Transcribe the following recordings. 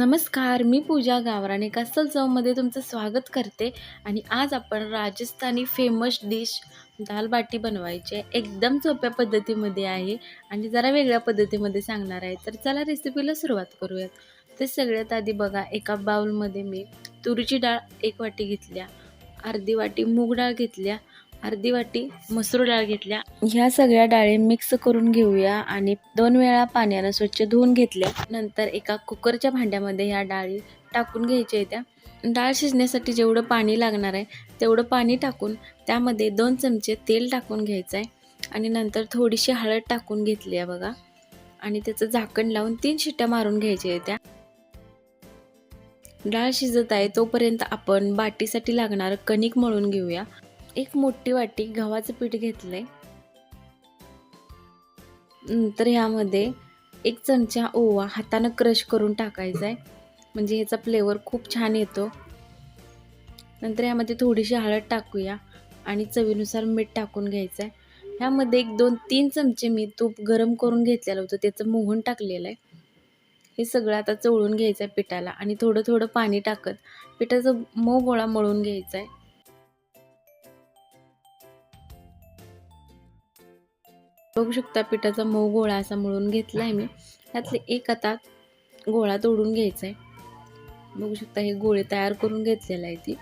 नमस्कार मी पूजा गावराणे कासल चवमध्ये तुमचं स्वागत करते आणि आज आपण राजस्थानी फेमस डिश दाल बाटी बनवायची आहे. एकदम सोप्या पद्धतीमध्ये आहे आणि जरा वेगळ्या पद्धतीमध्ये सांगणार आहे. तर चला रेसिपीला सुरुवात करूयात. ते सगळ्यात आधी बघा एका बाउलमध्ये मी तुरीची डाळ एक वाटी घेतल्या अर्धी वाटी मूग डाळ घेतल्या अर्धी वाटी मसूर डाळ घेतल्या. ह्या सगळ्या डाळी मिक्स करून घेऊया आणि दोन वेळा पाण्यानं स्वच्छ धुवून घेतल्या. नंतर एका कुकरच्या भांड्यामध्ये ह्या डाळी टाकून घ्यायच्या त्या. डाळ शिजण्यासाठी जेवढं पाणी लागणार आहे तेवढं पाणी टाकून त्यामध्ये दोन चमचे तेल टाकून घ्यायचं आहे. आणि नंतर थोडीशी हळद टाकून घेतली आहे बघा. आणि त्याचं झाकण लावून तीन शिट्ट्या मारून घ्यायच्या त्या. डाळ शिजत आहे तोपर्यंत आपण बाटीसाठी लागणारं कणिक मळून घेऊया. एक मोठी वाटी गव्हाचं पीठ घेतलं आहे नंतर ह्यामध्ये एक चमचा ओवा हातानं क्रश करून टाकायचा आहे म्हणजे ह्याचा फ्लेवर खूप छान येतो. नंतर यामध्ये थोडीशी हळद टाकूया आणि चवीनुसार मीठ टाकून घ्यायचं आहे ह्यामध्ये एक दोन तीन चमचे मी तूप गरम करून घेतलेलं होतं त्याचं मोहन टाकलेलं आहे हे सगळं आता चवळून घ्यायचं आहे पिठाला आणि थोडं थोडं पाणी टाकत पिठाचा मऊ गोळा मळून घ्यायचा आहे बघू शकता पिठाचा मऊ गोळा असा मळून घेतला आहे मी. त्यातले एक आता गोळा तोडून घ्यायचा आहे बघू शकता हे गोळे तयार करून घेतलेला आहे ती.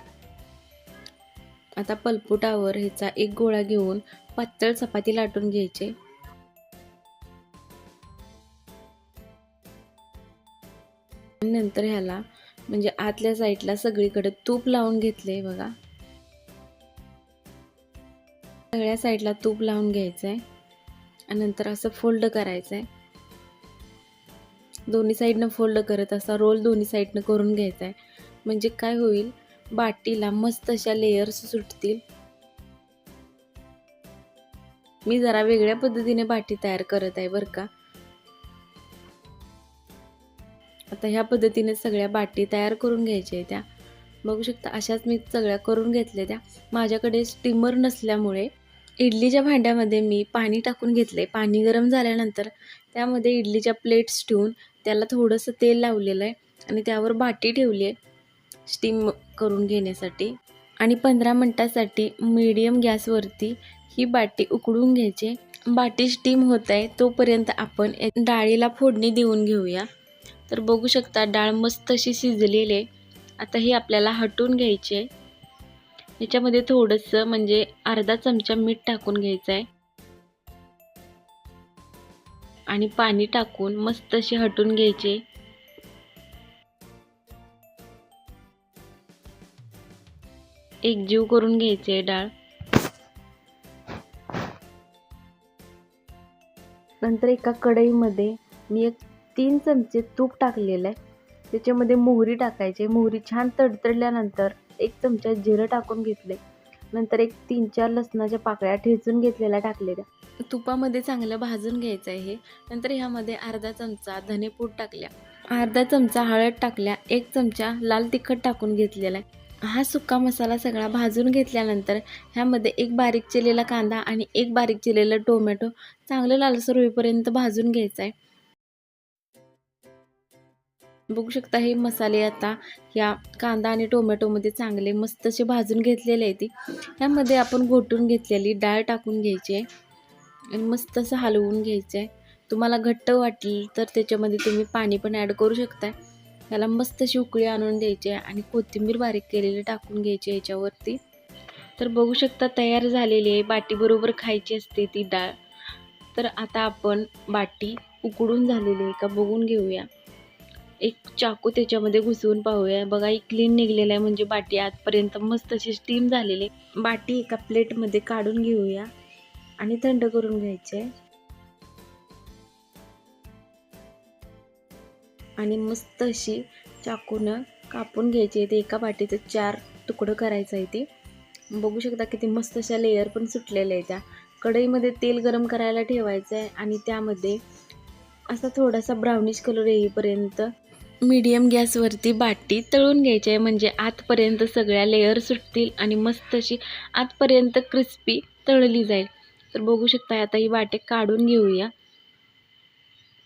आता पलपुटावर ह्याचा एक गोळा घेऊन पातळ चपाती लाटून घ्यायचे. नंतर ह्याला म्हणजे आतल्या साईडला सगळीकडे तूप लावून घेतले बघा. सगळ्या साईडला तूप लावून घ्यायचं आहे आणि नंतर असं फोल्ड करायचं आहे दोन्ही साईडनं फोल्ड करत असा रोल दोन्ही साईडनं करून घ्यायचा आहे म्हणजे काय होईल? बाटीला मस्त अशा लेयर्स सुटतील. मी जरा वेगळ्या पद्धतीने बाटी तयार करत आहे बरं का. आता ह्या पद्धतीने सगळ्या बाटी तयार करून घ्यायच्या त्या. बघू शकता अशाच मी सगळ्या करून घेतल्या त्या. माझ्याकडे स्टीमर नसल्यामुळे इडलीच्या भांड्यामध्ये मी पाणी टाकून घेतलं आहे पाणी गरम झाल्यानंतर त्यामध्ये इडलीच्या प्लेट्स ठेवून त्याला थोडंसं तेल लावलेलं आहे आणि त्यावर बाटी ठेवली आहे स्टीम करून घेण्यासाठी. आणि पंधरा मिनटासाठी मीडियम गॅसवरती ही बाटी उकडून घ्यायची. बाटी स्टीम होत आहे तोपर्यंत आपण डाळीला फोडणी देऊन घेऊया. तर बघू शकता डाळ मस्त अशी शिजलेली आहे. आता ही आपल्याला हटवून घ्यायची आहे. याच्यामध्ये थोडंसं म्हणजे अर्धा चमचा मीठ टाकून घ्यायचं आहे आणि पाणी टाकून मस्त असे हटून घ्यायचे. एक जीव करून घ्यायचे डाळ. नंतर एका कढईमध्ये मी एक तीन चमचे तूप टाकलेलं आहे. त्याच्यामध्ये मोहरी टाकायची मोहरी छान तडतडल्यानंतर एक चमचा जिरं टाकून घेतले नंतर एक तीन चार लसणाच्या पाकळ्या ठेचून घेतलेल्या टाकलेल्या. तुपामध्ये चांगलं भाजून घ्यायचं आहे हे. नंतर ह्यामध्ये अर्धा चमचा धनेपूड टाकल्या. अर्धा चमचा हळद टाकल्या. एक चमचा लाल तिखट टाकून घेतलेला आहे. हा सुका मसाला सगळा भाजून घेतल्यानंतर ह्यामध्ये एक बारीक चिरलेला कांदा आणि एक बारीक चिरलेलं टोमॅटो चांगलं लालसर होईपर्यंत भाजून घ्यायचं आहे बघू शकता हे मसाले आता या कांदा आणि टोमॅटोमध्ये चांगले मस्त असे भाजून घेतलेले आहेत. ह्यामध्ये आपण घोटून घेतलेली डाळ टाकून घ्यायची आहे आणि मस्त असं हलवून घ्यायचं आहे. तुम्हाला घट्ट वाटेल तर त्याच्यामध्ये तुम्ही पाणी पण ॲड करू शकता त्याला मस्त अशी उकळी आणून द्यायची आहे आणि कोथिंबीर बारीक केलेली टाकून घ्यायची याच्यावरती. तर बघू शकता तयार झालेली आहे. बाटीबरोबर खायची असते ती डाळ. तर आता आपण बाटी उकडून झालेली आहे का बघून घेऊया. एक चाकू त्याच्यामध्ये घुसवून पाहूया. बघा एक क्लीन निघलेला आहे. म्हणजे बाटी आतपर्यंत मस्त अशी स्टीम झालेली बाटी एका प्लेटमध्ये काढून घेऊया आणि थंड करून घ्यायचे आणि मस्त अशी चाकूनं कापून घ्यायची ते एका बाटीचं चार तुकडं करायचं आहे ते. बघू शकता किती मस्त अशा लेयर पण सुटलेल्या आहे त्या. कढईमध्ये तेल गरम करायला ठेवायचं आहे आणि त्यामध्ये असा थोडासा ब्राउनिश कलर येईपर्यंत मीडियम गॅसवरती बाटी तळून घ्यायची आहे. म्हणजे आतपर्यंत सगळ्या लेअर सुटतील आणि मस्त अशी आतपर्यंत क्रिस्पी तळली जाईल. तर बघू शकता आता ही बाटी काढून घेऊया.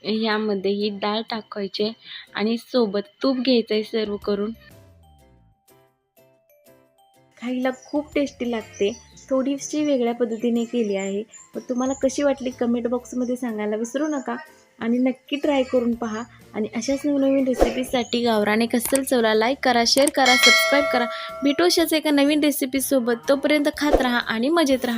ह्यामध्ये ही डाळ टाकायची आहे आणि सोबत तूप घ्यायचं आहे सर्व करून. खायला खूप टेस्टी लागते. थोडीशी वेगळ्या पद्धतीने केली आहे. पण तुम्हाला कशी वाटली कमेंट बॉक्समध्ये सांगायला विसरू नका. आणि नक्की ट्राय करून पहा. आणि अशाच नवनवीन रेसिपीसाठी गावराने कसल चवला. लाईक करा शेअर करा सबस्क्राईब करा. भेटू अशाच एका नवीन रेसिपीसोबत तोपर्यंत खात राहा आणि मजेत राहा.